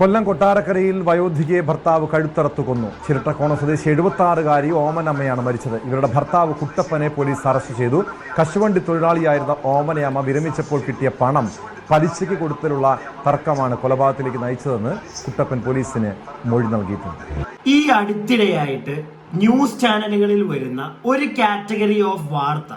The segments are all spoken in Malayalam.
കൊല്ലം കൊട്ടാരക്കരയിൽ വയോധികയെ ഭർത്താവ് കഴുത്തറത്തു കൊന്നു. ചിരട്ടക്കോണ സ്വദേശി എഴുപത്തി ആറുകാരി ഓമനമ്മയാണ് മരിച്ചത്. ഇവരുടെ ഭർത്താവ് കുട്ടപ്പനെ പോലീസ് അറസ്റ്റ് ചെയ്തു. കശുവണ്ടി തൊഴിലാളിയായിരുന്ന ഓമനയമ്മ വിരമിച്ചപ്പോൾ കിട്ടിയ പണം പലിശയ്ക്ക് കൊടുത്തലുള്ള തർക്കമാണ് കൊലപാതകത്തിലേക്ക് നയിച്ചതെന്ന് കുട്ടപ്പൻ പോലീസിന് മൊഴി നൽകിയിട്ടുണ്ട്. ഈ അടുത്തിടെയായിട്ട് ന്യൂസ് ചാനലുകളിൽ വരുന്ന ഒരു കാറ്റഗറി ഓഫ് വാർത്ത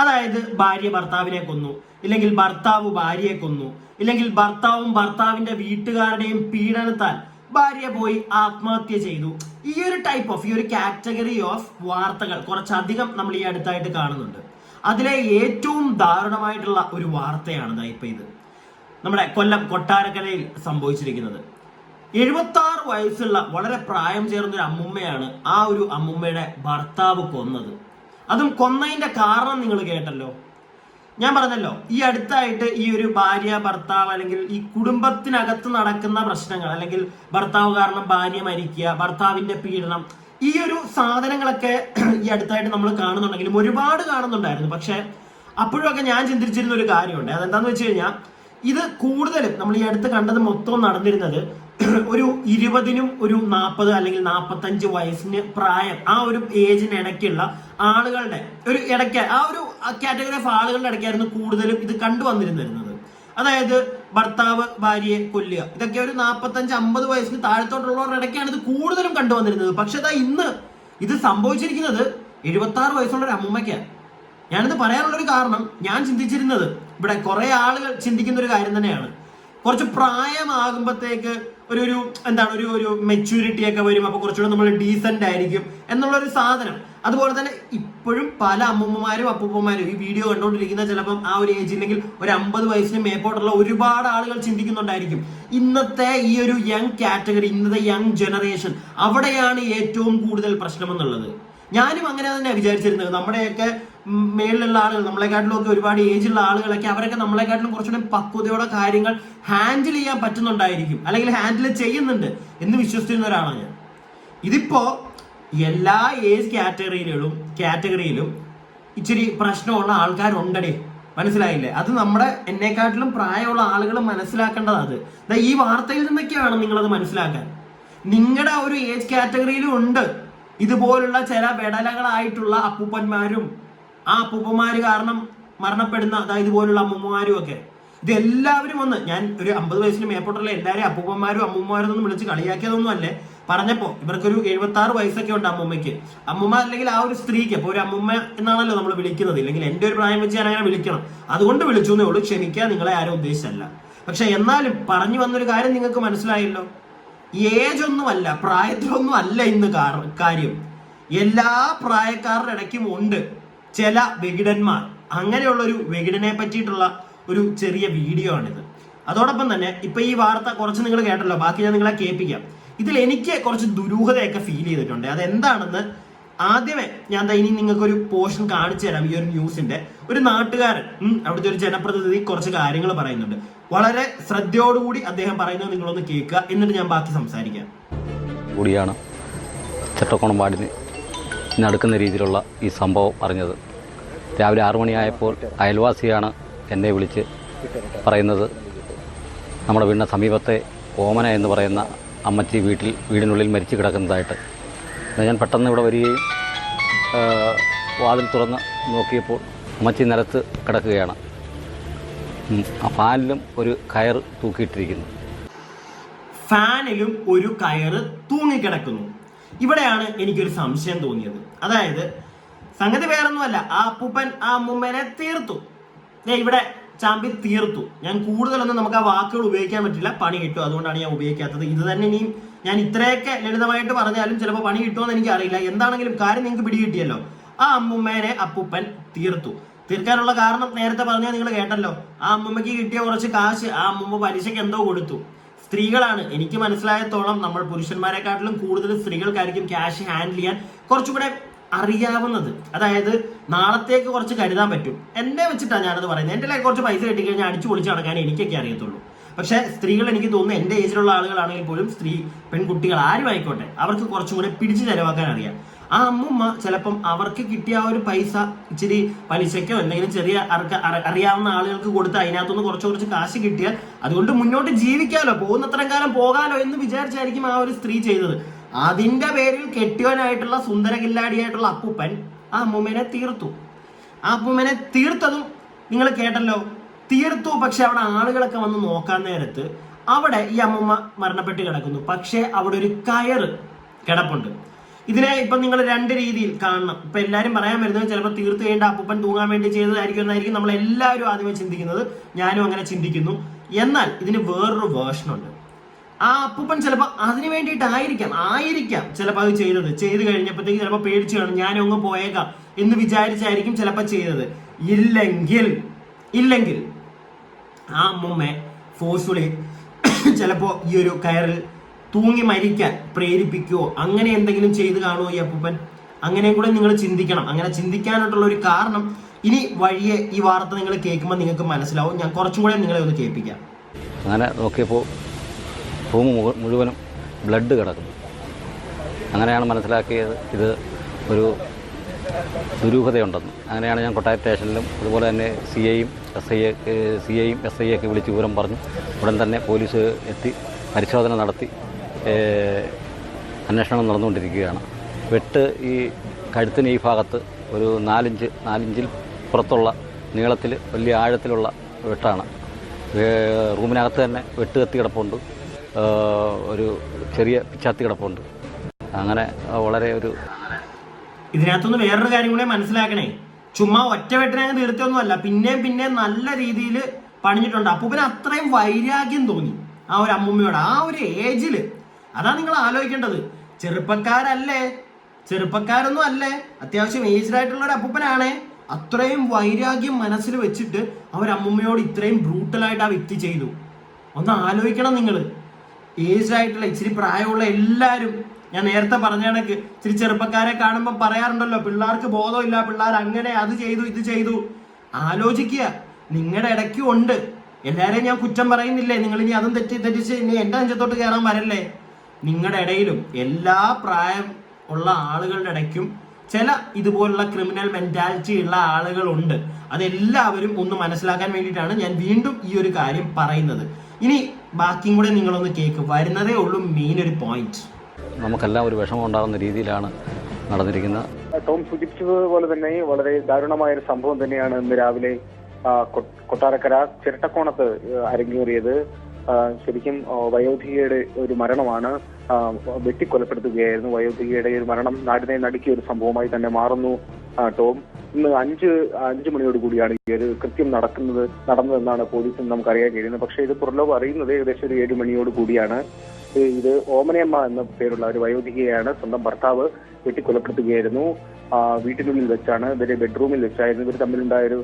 അതായത് ഭാര്യ ഭർത്താവിനെ കൊന്നു. ഇല്ലെങ്കിൽ ഭർത്താവ് ഭാര്യയെ കൊന്നു. ഇല്ലെങ്കിൽ ഭർത്താവും ഭർത്താവിന്റെ വീട്ടുകാരുടെയും പീഡനത്താൽ ഭാര്യ പോയി ആത്മഹത്യ ചെയ്തു. ഈ ഒരു ടൈപ്പ് ഓഫ് ഈ ഒരു കാറ്റഗറി ഓഫ് വാർത്തകൾ കുറച്ചധികം നമ്മൾ ഈ അടുത്തായിട്ട് കാണുന്നുണ്ട്. അതിലെ ഏറ്റവും ദാരുണമായിട്ടുള്ള ഒരു വാർത്തയാണ് ഇപ്പൊ ഇത്. നമ്മുടെ കൊല്ലം കൊട്ടാരക്കരയിൽ സംഭവിച്ചിരിക്കുന്നത്. എഴുപത്തി ആറ് വയസ്സുള്ള വളരെ പ്രായം ചേർന്ന ഒരു അമ്മുമ്മയാണ് ആ ഒരു അമ്മുമ്മയുടെ ഭർത്താവ് കൊന്നത്. അതും കൊന്നതിന്റെ കാരണം നിങ്ങൾ കേട്ടല്ലോ. ഞാൻ പറഞ്ഞല്ലോ ഈ അടുത്തായിട്ട് ഈ ഒരു ഭാര്യ ഭർത്താവ് അല്ലെങ്കിൽ ഈ കുടുംബത്തിനകത്ത് നടക്കുന്ന പ്രശ്നങ്ങൾ അല്ലെങ്കിൽ ഭർത്താവ് കാരണം ഭാര്യ മരിക്കുക ഭർത്താവിന്റെ പീഡനം ഈ ഒരു സാധനങ്ങളൊക്കെ ഈ അടുത്തായിട്ട് നമ്മൾ കാണുന്നുണ്ടെങ്കിലും ഒരുപാട് കാണുന്നുണ്ടായിരുന്നു. പക്ഷെ അപ്പോഴൊക്കെ ഞാൻ ചിന്തിച്ചിരുന്ന ഒരു കാര്യമുണ്ട്. അതെന്താന്ന് വെച്ച് കഴിഞ്ഞാൽ ഇത് കൂടുതലും നമ്മൾ ഈ അടുത്ത് കണ്ടത് മൊത്തം നടന്നിരുന്നത് ഒരു ഇരുപതിനും ഒരു നാൽപ്പത് അല്ലെങ്കിൽ നാൽപ്പത്തഞ്ച് വയസ്സിന് പ്രായം ആ ഒരു ഏജിന് ഇടയ്ക്കുള്ള ആളുകളുടെ ഒരു ഇടയ്ക്ക് ആ ഒരു കാറ്റഗറി ഓഫ് ആളുകളുടെ ഇടയ്ക്കായിരുന്നു കൂടുതലും ഇത് കണ്ടുവന്നിരുന്നിരുന്നത്. അതായത് ഭർത്താവ് ഭാര്യയെ കൊല്ലുക. ഇതൊക്കെ ഒരു നാൽപ്പത്തഞ്ച് അമ്പത് വയസ്സിന് താഴത്തോട്ടുള്ളവരുടെ ഇടയ്ക്കാണ് ഇത് കൂടുതലും കണ്ടുവന്നിരുന്നത്. പക്ഷെ അതാ ഇന്ന് ഇത് സംഭവിച്ചിരിക്കുന്നത് എഴുപത്തി ആറ് വയസ്സുള്ള ഒരു അമ്മൂമ്മയ്ക്കാണ്. ഞാനിത് പറയാനുള്ളൊരു കാരണം ഞാൻ ചിന്തിച്ചിരുന്നത് ഇവിടെ കുറെ ആളുകൾ ചിന്തിക്കുന്ന ഒരു കാര്യം തന്നെയാണ്. കുറച്ച് പ്രായമാകുമ്പോഴത്തേക്ക് ഒരു ഒരു എന്താണ് ഒരു ഒരു മെച്യൂരിറ്റി ഒക്കെ വരും. അപ്പൊ കുറച്ചുകൂടെ നമ്മൾ ഡീസന്റ് ആയിരിക്കും എന്നുള്ള ഒരു സാധനം. അതുപോലെ തന്നെ ഇപ്പോഴും പല അമ്മൂമ്മമാരും അപ്പൂപ്പന്മാരും ഈ വീഡിയോ കണ്ടുകൊണ്ടിരിക്കുന്ന ചിലപ്പം ആ ഒരു ഏജ് ഇല്ലെങ്കിൽ ഒരു അമ്പത് വയസ്സിന് മേപ്പോട്ടുള്ള ഒരുപാട് ആളുകൾ ചിന്തിക്കുന്നുണ്ടായിരിക്കും. ഇന്നത്തെ ഈ ഒരു യങ് കാറ്റഗറി ഇന്നത്തെ യങ് ജനറേഷൻ അവിടെയാണ് ഏറ്റവും കൂടുതൽ പ്രശ്നം എന്നുള്ളത് ഞാനും അങ്ങനെ തന്നെ വിചാരിച്ചിരുന്നത്. നമ്മുടെയൊക്കെ മേളിലുള്ള ആളുകൾ നമ്മളെക്കാട്ടിലും ഒക്കെ ഒരുപാട് ഏജുള്ള ആളുകളൊക്കെ അവരൊക്കെ നമ്മളെക്കാട്ടിലും കുറച്ചുകൂടെ പക്വതയോടെ കാര്യങ്ങൾ ഹാൻഡിൽ ചെയ്യാൻ പറ്റുന്നുണ്ടായിരിക്കും. അല്ലെങ്കിൽ ഹാൻഡിൽ ചെയ്യുന്നുണ്ട് എന്ന് വിശ്വസിക്കുന്ന ഒരാളാണ് ഞാൻ. ഇതിപ്പോ എല്ലാ ഏജ് കാറ്റഗറിയിലും കാറ്റഗറിയിലും ഇച്ചിരി പ്രശ്നമുള്ള ആൾക്കാരുണ്ടടേ. മനസ്സിലായില്ലേ? അത് നമ്മുടെ എന്നെക്കാട്ടിലും പ്രായമുള്ള ആളുകൾ മനസ്സിലാക്കേണ്ടത് അത്. ഈ വാർത്തയിൽ നിന്നൊക്കെയാണ് നിങ്ങളത് മനസ്സിലാക്കാൻ. നിങ്ങളുടെ ഒരു ഏജ് കാറ്റഗറിയിലും ഉണ്ട്. ഇതുപോലുള്ള ചില വിടലകളായിട്ടുള്ള അപ്പൂപ്പന്മാരും ആ അപ്പൂപ്പന്മാര് കാരണം മരണപ്പെടുന്ന അതായത് ഇതുപോലുള്ള അമ്മൂമ്മമാരും ഒക്കെ. ഇത് എല്ലാവരും വന്ന് ഞാൻ ഒരു അമ്പത് വയസ്സിന് മേപ്പോട്ടുള്ള എല്ലാവരും അപ്പൂപ്പന്മാരും അമ്മൂമ്മമാരും ഒന്നും വിളിച്ച് കളിയാക്കിയതൊന്നും അല്ലേ? പറഞ്ഞപ്പോ ഇവർക്കൊരു എഴുപത്തി ആറ് വയസ്സൊക്കെ ഉണ്ട് അമ്മൂമ്മയ്ക്ക്. അമ്മൂമ്മ അല്ലെങ്കിൽ ആ ഒരു സ്ത്രീക്ക് അപ്പൊ ഒരു അമ്മൂമ്മ എന്നാണല്ലോ നമ്മൾ വിളിക്കുന്നത്. ഇല്ലെങ്കിൽ എന്റെ ഒരു പ്രായം വെച്ച് ഞാൻ അങ്ങനെ വിളിക്കണം. അതുകൊണ്ട് വിളിച്ചു എന്നേ ഉള്ളൂ. ക്ഷമിക്കുക നിങ്ങളെ ആരും ഉദ്ദേശിച്ചല്ല. പക്ഷെ എന്നാലും പറഞ്ഞു വന്നൊരു കാര്യം നിങ്ങൾക്ക് മനസ്സിലായല്ലോ. ഏജ് ഒന്നുമല്ല പ്രായത്തിലൊന്നും അല്ല ഇന്ന് കാര- കാര്യം. എല്ലാ പ്രായക്കാരുടെ ഇടയ്ക്കും ഉണ്ട്. ചില വികിടന്മാർ അങ്ങനെയുള്ള ഒരു വികിടനെ പറ്റിയിട്ടുള്ള ഒരു ചെറിയ വീഡിയോ ആണിത്. അതോടൊപ്പം തന്നെ ഇപ്പൊ ഈ വാർത്ത കുറച്ച് നിങ്ങൾ കേട്ടല്ലോ ബാക്കി ഞാൻ നിങ്ങളെ കേൾപ്പിക്കാം. ഇതിൽ എനിക്ക് കുറച്ച് ദുരൂഹതയൊക്കെ ഫീൽ ചെയ്തിട്ടുണ്ട്. അതെന്താണെന്ന് ആദ്യമേ ഞാൻ ഇനി നിങ്ങൾക്ക് ഒരു പോർഷൻ കാണിച്ചു തരാം ഈ ഒരു ന്യൂസിന്റെ ഒരു നാട്ടുകാരൻ അവിടുത്തെ ഒരു ജനപ്രതിനിധി കുറച്ച് കാര്യങ്ങൾ പറയുന്നുണ്ട്. വളരെ ശ്രദ്ധയോടുകൂടി അദ്ദേഹം പറയുന്നത് നിങ്ങളൊന്ന് കേൾക്കുക എന്നിട്ട് ഞാൻ ബാക്കി സംസാരിക്കാം. കൂടിയാണ്. ചട്ടക്കോണം വാർഡിന് നടക്കുന്ന രീതിയിലുള്ള ഈ സംഭവം അറിഞ്ഞത് രാവിലെ ആറു മണിയായപ്പോൾ അയൽവാസിയാണ് എന്നെ വിളിച്ച് പറയുന്നത്. നമ്മുടെ വീടിന് സമീപത്തെ ഓമന എന്ന് പറയുന്ന അമ്മച്ചി വീട്ടിൽ വീടിനുള്ളിൽ മരിച്ചു കിടക്കുന്നതായിട്ട്. ഞാൻ പെട്ടെന്ന് ഇവിടെ വരികയും വാതിൽ തുറന്ന് നോക്കിയപ്പോൾ അമ്മച്ചി നിലത്ത് കിടക്കുകയാണ്. ആ ഫാനിലും ഒരു കയർ തൂക്കിയിട്ടിരിക്കുന്നു. ഫാനിലും ഒരു കയറ് തൂങ്ങിക്കിടക്കുന്നു. ഇവിടെയാണ് എനിക്കൊരു സംശയം തോന്നിയത്. അതായത് സംഗതി വേറൊന്നുമല്ല. ആ അപ്പൂപ്പൻ ആ അമ്മൂമ്മനെ തീർത്തു. ഇവിടെ ചാമ്പ്യൻ തീർത്തു. ഞാൻ കൂടുതലൊന്നും നമുക്ക് ആ വാക്കുകൾ ഉപയോഗിക്കാൻ പറ്റില്ല. പണി കിട്ടും. അതുകൊണ്ടാണ് ഞാൻ ഉപയോഗിക്കാത്തത്. ഇത് തന്നെ ഇനിയും ഞാൻ ഇത്രയൊക്കെ ലളിതമായിട്ട് പറഞ്ഞാലും ചിലപ്പോൾ പണി കിട്ടുമെന്ന് എനിക്ക് അറിയില്ല എന്താണെങ്കിലും കാര്യം നിങ്ങൾക്ക് പിടികിട്ടിയല്ലോ. ആ അമ്മൂമ്മേനെ അപ്പൂപ്പൻ തീർത്തു. തീർക്കാനുള്ള കാരണം നേരത്തെ പറഞ്ഞാൽ നിങ്ങൾ കേട്ടല്ലോ. ആ അമ്മൂമ്മയ്ക്ക് കിട്ടിയ കുറച്ച് കാശ് ആ അമ്മൂമ്മ പലിശയ്ക്ക് എന്തോ കൊടുത്തു. സ്ത്രീകളാണ്. എനിക്ക് മനസ്സിലായത്തോളം നമ്മൾ പുരുഷന്മാരെക്കാട്ടിലും കൂടുതൽ സ്ത്രീകൾക്കായിരിക്കും ക്യാഷ് ഹാൻഡിൽ ചെയ്യാൻ കുറച്ചുകൂടെ അറിയാവുന്നത്. അതായത് നാളത്തേക്ക് കുറച്ച് കരുതാൻ പറ്റും. എന്നെ വെച്ചിട്ടാണ് ഞാനത് പറയുന്നത്. എന്റെ ലൈഫ് കുറച്ച് പൈസ കിട്ടിക്കഴിഞ്ഞാൽ അടിച്ചു പൊളിച്ച് നടക്കാൻ എനിക്കൊക്കെ അറിയത്തുള്ളൂ. പക്ഷെ സ്ത്രീകൾ എനിക്ക് തോന്നുന്നു എന്റെ ഏജിലുള്ള ആളുകളാണെങ്കിൽ പോലും സ്ത്രീ പെൺകുട്ടികൾ ആരും ആയിക്കോട്ടെ അവർക്ക് കുറച്ചും കൂടെ പിടിച്ചു ചെലവാക്കാൻ അറിയാം. ആ അമ്മുമ്മ ചിലപ്പം അവർക്ക് കിട്ടിയ ആ ഒരു പൈസ ഇച്ചിരി പലിശയ്ക്കോ എന്തെങ്കിലും ചെറിയ അറിയാവുന്ന ആളുകൾക്ക് കൊടുത്ത് അതിനകത്തുനിന്ന് കുറച്ച് കുറച്ച് കാശ് കിട്ടിയാൽ അതുകൊണ്ട് മുന്നോട്ട് ജീവിക്കാലോ പോകുന്നത്രയും കാലം പോകാലോ എന്ന് വിചാരിച്ചായിരിക്കും ആ ഒരു സ്ത്രീ ചെയ്തത്. അതിന്റെ പേരിൽ കെട്ടിയവനായിട്ടുള്ള സുന്ദരകില്ലാടിയായിട്ടുള്ള അപ്പൂപ്പൻ ആ അമ്മൂമ്മേനെ തീർത്തു. ആ അപ്പൂമ്മനെ തീർത്തതും നിങ്ങൾ കേട്ടല്ലോ തീർത്തു പക്ഷെ അവിടെ ആളുകളൊക്കെ വന്ന് നോക്കാൻ നേരത്ത് അവിടെ ഈ അമ്മൂമ്മ മരണപ്പെട്ട് കിടക്കുന്നു. പക്ഷേ അവിടെ ഒരു കയറ് കിടപ്പുണ്ട്. ഇതിനെ ഇപ്പൊ നിങ്ങൾ രണ്ട് രീതിയിൽ കാണണം. ഇപ്പൊ എല്ലാവരും പറയാൻ വരുന്നത് ചിലപ്പോൾ തീർത്ത് കഴിഞ്ഞ അപ്പൂപ്പൻ തൂങ്ങാൻ വേണ്ടി ചെയ്തതായിരിക്കും എന്നായിരിക്കും നമ്മൾ എല്ലാവരും ആദ്യമേ ചിന്തിക്കുന്നത്. ഞാനും അങ്ങനെ ചിന്തിക്കുന്നു. എന്നാൽ ഇതിന് വേറൊരു വേർഷൻ ഉണ്ട്. ആ അപ്പൂപ്പൻ ചിലപ്പോൾ അതിന് വേണ്ടിയിട്ടായിരിക്കാം ആയിരിക്കാം ചിലപ്പോൾ അത് ചെയ്തത്. ചെയ്ത് കഴിഞ്ഞപ്പോഴത്തേക്ക് ചിലപ്പോൾ പേടിച്ചു കാണും ഞാനും അങ്ങ് പോയേക്കാം എന്ന് വിചാരിച്ചായിരിക്കും ചിലപ്പോൾ ചെയ്തത്. ഇല്ലെങ്കിൽ ഇല്ലെങ്കിൽ ആ അമ്മമ്മ ഫോഴ്സ്ഫുള്ളി ചിലപ്പോൾ ഈ ഒരു കയറിൽ തൂങ്ങി മരിക്കാൻ പ്രേരിപ്പിക്കുകയോ അങ്ങനെ എന്തെങ്കിലും ചെയ്ത് കാണുമോ ഈ അപ്പൂപ്പൻ? അങ്ങനെയും കൂടെ നിങ്ങൾ ചിന്തിക്കണം. അങ്ങനെ ചിന്തിക്കാനായിട്ടുള്ള ഒരു കാരണം ഇനി വഴിയെ ഈ വാർത്ത നിങ്ങൾ കേൾക്കുമ്പോൾ നിങ്ങൾക്ക് മനസ്സിലാവും. ഞാൻ കുറച്ചും കൂടെ നിങ്ങളെ ഒന്ന് കേൾപ്പിക്കാം. അങ്ങനെ നോക്കിയപ്പോൾ റൂം മുഴു- മുഴുവനും ബ്ലഡ് കിടക്കുന്നു. അങ്ങനെയാണ് മനസ്സിലാക്കിയത്. ഇത് ഒരു ദുരൂഹതയുണ്ടെന്ന്. അങ്ങനെയാണ് ഞാൻ കൊട്ടായ സ്റ്റേഷനിലും അതുപോലെ തന്നെ സി ഐയും എസ് ഐ സി ഐയും എസ് ഐ ഒക്കെ വിളിച്ച് വിവരം പറഞ്ഞു. ഉടൻ തന്നെ പോലീസ് എത്തി പരിശോധന നടത്തി അന്വേഷണം നടന്നുകൊണ്ടിരിക്കുകയാണ്. വെട്ട് ഈ കഴുത്തിന് ഈ ഭാഗത്ത് ഒരു നാലിഞ്ച് നാലിഞ്ചിൽ പുറത്തുള്ള നീളത്തിൽ വലിയ ആഴത്തിലുള്ള വെട്ടാണ്. റൂമിനകത്ത് തന്നെ വെട്ട് കത്തി കിടപ്പുണ്ട്. ഒരു ചെറിയ പിച്ചാത്തി കിടപ്പുണ്ട്. അങ്ങനെ വളരെ ഒരു ഇതിനകത്തുനിന്ന് വേറൊരു കാര്യം കൂടെ മനസ്സിലാക്കണേ. ചുമ്മാ ഒറ്റ അങ്ങ് തീർത്തൊന്നും അല്ല പിന്നെയും പിന്നെ നല്ല രീതിയിൽ പണിഞ്ഞിട്ടുണ്ട്. അപ്പൂപ്പന് അത്രയും വൈരാഗ്യം തോന്നി ആ ഒരു അമ്മൂമ്മയോട് ആ ഒരു ഏജിൽ. അതാ നിങ്ങൾ ആലോചിക്കേണ്ടത്. ചെറുപ്പക്കാരല്ലേ ചെറുപ്പക്കാരൊന്നും അല്ലേ അത്യാവശ്യം ഏജ്ഡ് ആയിട്ടുള്ള ഒരു അപ്പൂപ്പനാണേ. അത്രയും വൈരാഗ്യം മനസ്സിൽ വെച്ചിട്ട് അവർ അമ്മൂമ്മയോട് ഇത്രയും ബ്രൂട്ടലായിട്ട് ആ വ്യക്തി ചെയ്തു. ഒന്ന് ആലോചിക്കണം നിങ്ങൾ. ഏജ്ഡ് ആയിട്ടുള്ള ഇച്ചിരി പ്രായമുള്ള എല്ലാവരും ഞാൻ നേരത്തെ പറഞ്ഞ കണക്ക് ഇച്ചിരി ചെറുപ്പക്കാരെ കാണുമ്പോൾ പറയാറുണ്ടല്ലോ പിള്ളേർക്ക് ബോധമില്ല പിള്ളേർ അങ്ങനെ അത് ചെയ്തു ഇത് ചെയ്തു. ആലോചിക്കുക നിങ്ങളുടെ ഇടയ്ക്കും ഉണ്ട്. എല്ലാവരെയും ഞാൻ കുറ്റം പറയുന്നില്ലേ? നിങ്ങൾ ഇനി അതും തെറ്റി തെറ്റിച്ച് ഇനി എന്റെ അഞ്ചത്തോട്ട് കയറാൻ വരല്ലേ? നിങ്ങളുടെ ഇടയിലും എല്ലാ പ്രായം ഉള്ള ആളുകളുടെ ഇടയ്ക്കും ചില ഇതുപോലുള്ള ക്രിമിനൽ മെന്റാലിറ്റി ഉള്ള ആളുകളുണ്ട്. അതെല്ലാവരും ഒന്ന് മനസ്സിലാക്കാൻ വേണ്ടിയിട്ടാണ് ഞാൻ വീണ്ടും ഈ ഒരു കാര്യം പറയുന്നത്. ഇനി ബാക്കിയും കൂടെ നിങ്ങളൊന്ന് കേക്ക്. വരുന്നതേ ഉള്ളൂ മെയിൻ ഒരു പോയിന്റ് നമുക്കെല്ലാം ഒരു വിഷമം ഉണ്ടാകുന്ന രീതിയിലാണ് നടന്നിരിക്കുന്നത്. ടോം സൂചിപ്പിച്ചതുപോലെ തന്നെ വളരെ ദാരുണമായ ഒരു സംഭവം തന്നെയാണ് ഇന്ന് രാവിലെ കൊട്ടാരക്കര ചിരട്ടക്കോണത്ത് അരങ്ങേറിയത്. ശരിക്കും വയോധികയുടെ ഒരു മരണമാണ് വെട്ടിക്കൊലപ്പെടുത്തുകയായിരുന്നു. വയോധികയുടെ ഒരു മരണം നാടിനെ നടുക്കിയ ഒരു സംഭവമായി തന്നെ മാറുന്നു. ആ, ടോം ഇന്ന് അഞ്ച് അഞ്ചു മണിയോട് കൂടിയാണ് ഈ ഒരു കൃത്യം നടക്കുന്നത് നടന്നതെന്നാണ് പോലീസിന് നമുക്ക് അറിയാൻ കഴിയുന്നത്. പക്ഷേ ഇത് പുറലോകം അറിയുന്നത് ഏകദേശം ഒരു ഏഴ് മണിയോട് കൂടിയാണ്. ഇത് ഓമനയമ്മ എന്ന പേരുള്ള ഒരു വയോധികയാണ് സ്വന്തം ഭർത്താവ് വെട്ടിക്കൊലപ്പെടുത്തുകയായിരുന്നു. വീട്ടിനുള്ളിൽ വെച്ചാണ് ഇവർ ബെഡ്റൂമിൽ വെച്ചായിരുന്നു. ഇവർ തമ്മിലുണ്ടായ ഒരു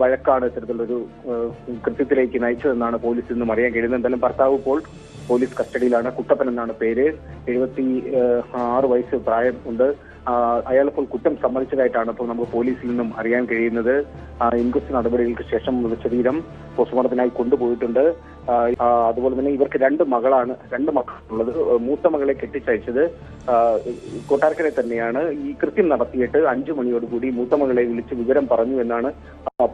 വഴക്കാണ് ഇത്തരത്തിലൊരു കൃത്യത്തിലേക്ക് നയിച്ചതെന്നാണ് പോലീസ് നിന്നും അറിയാൻ കഴിയുന്നത്. എന്തായാലും ഭർത്താവ് ഇപ്പോൾ പോലീസ് കസ്റ്റഡിയിലാണ്. കുട്ടപ്പൻ എന്നാണ് പേര്. എഴുപത്തി ആറ് വയസ്സ് പ്രായം ഉണ്ട്. അയാൾ ഇപ്പോൾ കുറ്റം സമ്മതിച്ചതായിട്ടാണ് ഇപ്പോൾ നമുക്ക് പോലീസിൽ നിന്നും അറിയാൻ കഴിയുന്നത്. ഇൻക്വസ്റ്റ് നടപടികൾക്ക് ശേഷം ശരീരം പോസ്റ്റ്മോർട്ടത്തിനായി കൊണ്ടുപോയിട്ടുണ്ട്. അതുപോലെ തന്നെ ഇവർക്ക് രണ്ട് മകളാണ് രണ്ട് മക്കളുള്ളത്. മൂത്ത മകളെ കെട്ടിച്ചയച്ചത് കൊട്ടാരക്കരെ തന്നെയാണ്. ഈ കൃത്യം നടത്തിയിട്ട് അഞ്ചു മണിയോടുകൂടി മൂത്ത മകളെ വിളിച്ച് വിവരം പറഞ്ഞു എന്നാണ്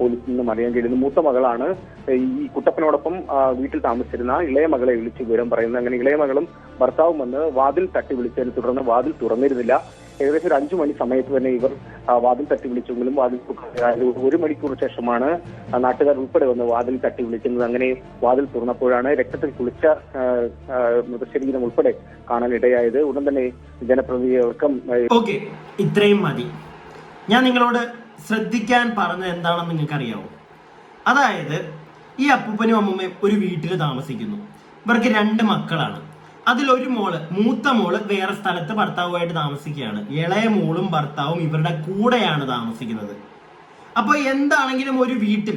പോലീസിൽ നിന്നും അറിയാൻ കഴിയുന്നത്. മൂത്ത മകളാണ് ഈ കുട്ടപ്പനോടൊപ്പം വീട്ടിൽ താമസിച്ചിരുന്ന ഇളയ മകളെ വിളിച്ച് വിവരം പറയുന്നത്. അങ്ങനെ ഇളയ മകളും ഭർത്താവും വന്ന് വാതിൽ തട്ടി വിളിച്ചതിനെ തുടർന്ന് വാതിൽ തുറന്നിരുന്നില്ല. ഏകദേശം ഒരു അഞ്ചു മണി സമയത്ത് തന്നെ ഇവർ വാതിൽ തട്ടി വിളിച്ചെങ്കിലും വാതിൽ ഒരു മണിക്കൂർ ശേഷമാണ് നാട്ടുകാർ ഉൾപ്പെടെ വന്ന് വാതിൽ തട്ടി വിളിക്കുന്നത്. അങ്ങനെ വാതിൽ തുറന്നപ്പോഴാണ് രക്തത്തിൽ കുളിച്ച മൃതശരീരം ഉൾപ്പെടെ കാണാൻ ഇടയായത് ഉടൻ തന്നെ ജനപ്രതിനിധികൾക്കും ഇത്രയും മതി. ഞാൻ നിങ്ങളോട് ശ്രദ്ധിക്കാൻ പറഞ്ഞത് എന്താണെന്ന് നിങ്ങൾക്ക് അറിയാവോ അതായത് ഈ അപ്പൂപ്പനും അമ്മൂമ്മയും ഒരു വീട്ടിൽ താമസിക്കുന്നു. ഇവർക്ക് രണ്ട് മക്കളാണ്. അതിലൊരു മോൾ മൂത്ത മോൾ വേറെ സ്ഥലത്ത് ഭർത്താവുമായിട്ട് താമസിക്കുകയാണ്. ഇളയ മോളും ഭർത്താവും ഇവരുടെ കൂടെയാണ് താമസിക്കുന്നത്. അപ്പൊ എന്താണെങ്കിലും ഒരു വീട്ടിൽ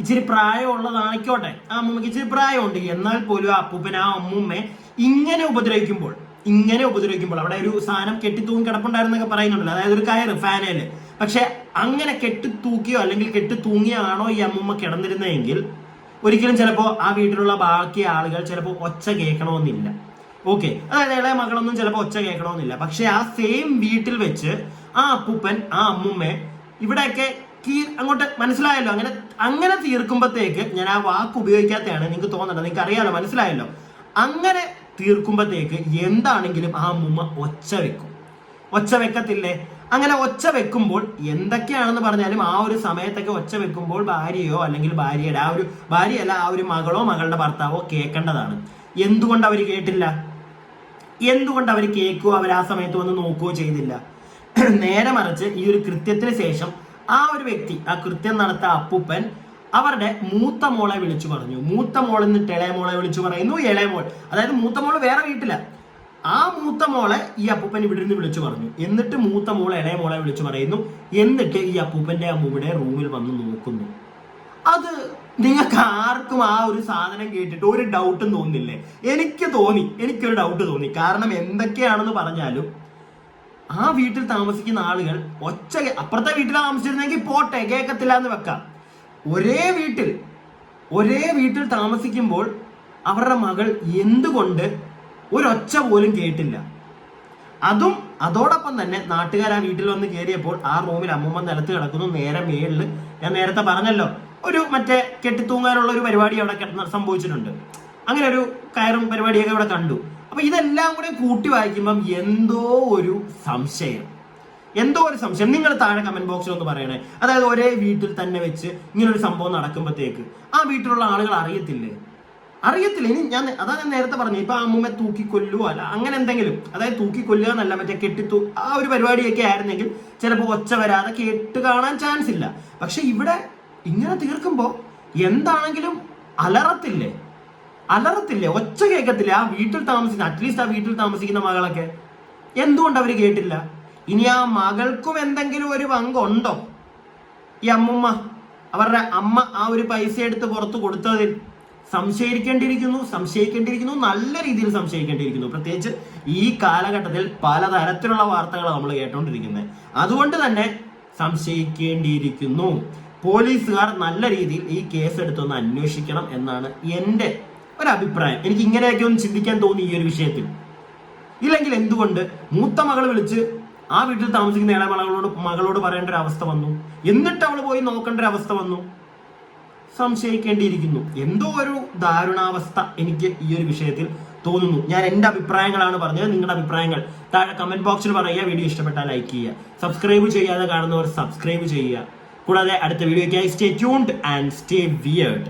ഇച്ചിരി പ്രായമുള്ളതാണിക്കോട്ടെ ആ അമ്മൂമ്മക്ക് ഇച്ചിരി പ്രായമുണ്ട്. എന്നാൽ പോലും ആ അപ്പൂപ്പൻ ആ അമ്മൂമ്മയെ ഇങ്ങനെ ഉപദ്രവിക്കുമ്പോൾ ഇങ്ങനെ ഉപദ്രവിക്കുമ്പോൾ അവിടെ ഒരു സാധനം കെട്ടിത്തൂങ്ങി കിടപ്പുണ്ടായിരുന്നൊക്കെ പറയുന്നുണ്ടല്ലോ. അതായത് ഒരു കയറ് ഫാനൽ. പക്ഷെ അങ്ങനെ കെട്ടിത്തൂക്കിയോ അല്ലെങ്കിൽ കെട്ടി തൂങ്ങിയാണോ ഈ അമ്മൂമ്മ കിടന്നിരുന്നതെങ്കിൽ ഒരിക്കലും ചിലപ്പോൾ ആ വീട്ടിലുള്ള ബാക്കി ആളുകൾ ചിലപ്പോൾ ഒച്ച കേൾക്കണമെന്നില്ല. ഓക്കെ അതായത് ഇളയ മകളൊന്നും ചിലപ്പോൾ ഒച്ച കേൾക്കണമെന്നില്ല. പക്ഷെ ആ സെയിം വീട്ടിൽ വെച്ച് ആ അപ്പൂപ്പൻ ആ അമ്മൂമ്മ ഇവിടെയൊക്കെ അങ്ങോട്ട് മനസ്സിലായല്ലോ. അങ്ങനെ അങ്ങനെ തീർക്കുമ്പോഴത്തേക്ക് ഞാൻ ആ വാക്ക് ഉപയോഗിക്കാത്തതാണ് നിങ്ങൾക്ക് തോന്നണ്ട നിങ്ങൾക്ക് അറിയാലോ മനസ്സിലായല്ലോ. അങ്ങനെ തീർക്കുമ്പോഴത്തേക്ക് എന്താണെങ്കിലും ആ അമ്മുമ്മ ഒച്ച വെക്കും. ഒച്ച വെക്കത്തില്ലേ? അങ്ങനെ ഒച്ച വെക്കുമ്പോൾ എന്തൊക്കെയാണെന്ന് പറഞ്ഞാലും ആ ഒരു സമയത്തൊക്കെ ഒച്ച വെക്കുമ്പോൾ ഭാര്യയോ അല്ലെങ്കിൽ ഭാര്യയുടെ ആ ഒരു ഭാര്യയല്ല ആ ഒരു മകളോ മകളുടെ ഭർത്താവോ കേൾക്കേണ്ടതാണ്. എന്തുകൊണ്ട് അവർ കേട്ടില്ല? എന്തുകൊണ്ട് അവർ കേൾക്കുകയോ അവർ ആ സമയത്ത് വന്ന് നോക്കുകയോ ചെയ്തില്ല? നേരെ മറിച്ച് ഈ ഒരു കൃത്യത്തിന് ശേഷം ആ ഒരു വ്യക്തി ആ കൃത്യം നടത്ത അപ്പൂപ്പൻ അവരുടെ മൂത്ത മോളെ വിളിച്ചു പറഞ്ഞു. മൂത്ത മോളെന്ന് എന്നിട്ട് മോളെ വിളിച്ചു പറയുന്നു ഇളയ മോൾ. അതായത് മൂത്ത മോൾ വേറെ വീട്ടില. ആ മൂത്ത മോളെ ഈ അപ്പൂപ്പൻ ഇവിടെ നിന്ന് വിളിച്ചു പറഞ്ഞു. എന്നിട്ട് മൂത്ത മോളെ ഇളയ മോളെ വിളിച്ചു പറയുന്നു. എന്നിട്ട് ഈ അപ്പൂപ്പന്റെ അമ്മൂമ്മയുടെ റൂമിൽ വന്ന് നോക്കുന്നു. അത് നിങ്ങൾക്ക് ആർക്കും ആ ഒരു സാധനം കേട്ടിട്ട് ഒരു ഡൗട്ടും തോന്നില്ലേ? എനിക്ക് തോന്നി എനിക്കൊരു ഡൗട്ട് തോന്നി. കാരണം എന്തൊക്കെയാണെന്ന് പറഞ്ഞാലും ആ വീട്ടിൽ താമസിക്കുന്ന ആളുകൾ ഒച്ച അപ്പുറത്തെ വീട്ടിൽ താമസിച്ചിരുന്നെങ്കിൽ പോട്ടെ കേൾക്കത്തില്ല എന്ന് വെക്കാം. ഒരേ വീട്ടിൽ ഒരേ വീട്ടിൽ താമസിക്കുമ്പോൾ അവരുടെ മകൾ എന്തുകൊണ്ട് ഒരൊച്ച പോലും കേട്ടില്ല? അതും അതോടൊപ്പം തന്നെ നാട്ടുകാർ ആ വീട്ടിൽ വന്ന് കയറിയപ്പോൾ ആ റൂമിൽ അമ്മൂമ്മ നിലത്ത് കിടക്കുന്നു നേരെ മേളിൽ ഞാൻ നേരത്തെ പറഞ്ഞല്ലോ ഒരു മറ്റേ കെട്ടിത്തൂങ്ങാനുള്ള ഒരു പരിപാടി അവിടെ സംഭവിച്ചിട്ടുണ്ട്. അങ്ങനെ ഒരു കയറും പരിപാടിയൊക്കെ ഇവിടെ കണ്ടു. അപ്പൊ ഇതെല്ലാം കൂടെ കൂട്ടി വായിക്കുമ്പം എന്തോ ഒരു സംശയം. എന്തോ ഒരു സംശയം. നിങ്ങൾ താഴെ കമന്റ് ബോക്സിൽ ഒന്ന് പറയണേ. അതായത് ഒരേ വീട്ടിൽ തന്നെ വെച്ച് ഇങ്ങനൊരു സംഭവം നടക്കുമ്പോഴത്തേക്ക് ആ വീട്ടിലുള്ള ആളുകൾ അറിയത്തില്ലേ? അറിയത്തില്ല. ഇനി ഞാൻ അതാ ഞാൻ നേരത്തെ പറഞ്ഞു. ഇപ്പൊ അമ്മൂമ്മ തൂക്കിക്കൊല്ലുക അല്ല അങ്ങനെ എന്തെങ്കിലും. അതായത് തൂക്കിക്കൊല്ലുക എന്നല്ല മറ്റേ കെട്ടിത്തൂ ആ ഒരു പരിപാടിയൊക്കെ ആയിരുന്നെങ്കിൽ ചിലപ്പോൾ ഒച്ച വരാതെ കേട്ട് കാണാൻ ചാൻസ് ഇല്ല. പക്ഷെ ഇവിടെ ഇങ്ങനെ തീർക്കുമ്പോൾ എന്താണെങ്കിലും അലറത്തില്ലേ? അലറത്തില്ലേ? ഒച്ച കേൾക്കത്തില്ല? ആ വീട്ടിൽ താമസിക്കുന്ന അറ്റ്ലീസ്റ്റ് ആ വീട്ടിൽ താമസിക്കുന്ന മകളൊക്കെ. എന്തുകൊണ്ട് അവർ കേട്ടില്ല? ഇനി ആ മകൾക്കും എന്തെങ്കിലും ഒരു പങ്കുണ്ടോ? ഈ അമ്മുമ്മ അവരുടെ അമ്മ ആ ഒരു പൈസ എടുത്ത് പുറത്ത് കൊടുത്തതിൽ സംശയിക്കേണ്ടിയിരിക്കുന്നു സംശയിക്കേണ്ടിയിരിക്കുന്നു നല്ല രീതിയിൽ സംശയിക്കേണ്ടിയിരിക്കുന്നു. പ്രത്യേകിച്ച് ഈ കാലഘട്ടത്തിൽ പലതരത്തിലുള്ള വാർത്തകൾ നമ്മൾ കേട്ടോണ്ടിരിക്കുന്നത്. അതുകൊണ്ട് തന്നെ സംശയിക്കേണ്ടിയിരിക്കുന്നു. പോലീസുകാർ നല്ല രീതിയിൽ ഈ കേസ് എടുത്തൊന്ന് അന്വേഷിക്കണം എന്നാണ് എന്റെ ഒരു അഭിപ്രായം എനിക്ക് ഇങ്ങനെയൊക്കെ ഒന്ന് ചിന്തിക്കാൻ തോന്നി ഈ ഒരു വിഷയത്തിൽ. ഇല്ലെങ്കിൽ എന്തുകൊണ്ട് മൂത്ത മകൾ വിളിച്ച് ആ വീട്ടിൽ താമസിക്കുന്ന ഇളയ മകളോട് മകളോട് പറയേണ്ട ഒരു അവസ്ഥ വന്നു? എന്നിട്ട് അവൾ പോയി നോക്കേണ്ട ഒരു അവസ്ഥ വന്നു? സംശയിക്കേണ്ടിയിരിക്കുന്നു. എന്തോ ഒരു ദാരുണാവസ്ഥ എനിക്ക് ഈ ഒരു വിഷയത്തിൽ തോന്നുന്നു. ഞാൻ എന്റെ അഭിപ്രായങ്ങളാണ് പറഞ്ഞത് നിങ്ങളുടെ അഭിപ്രായങ്ങൾ താഴെ കമന്റ് ബോക്സിൽ പറയുക വീഡിയോ ഇഷ്ടപ്പെട്ടാൽ ലൈക്ക് ചെയ്യുക. സബ്സ്ക്രൈബ് ചെയ്യാതെ കാണുന്നവർ സബ്സ്ക്രൈബ് ചെയ്യുക. കൂടാതെ അടുത്ത വീഡിയോയ്ക്കായി stay tuned and stay weird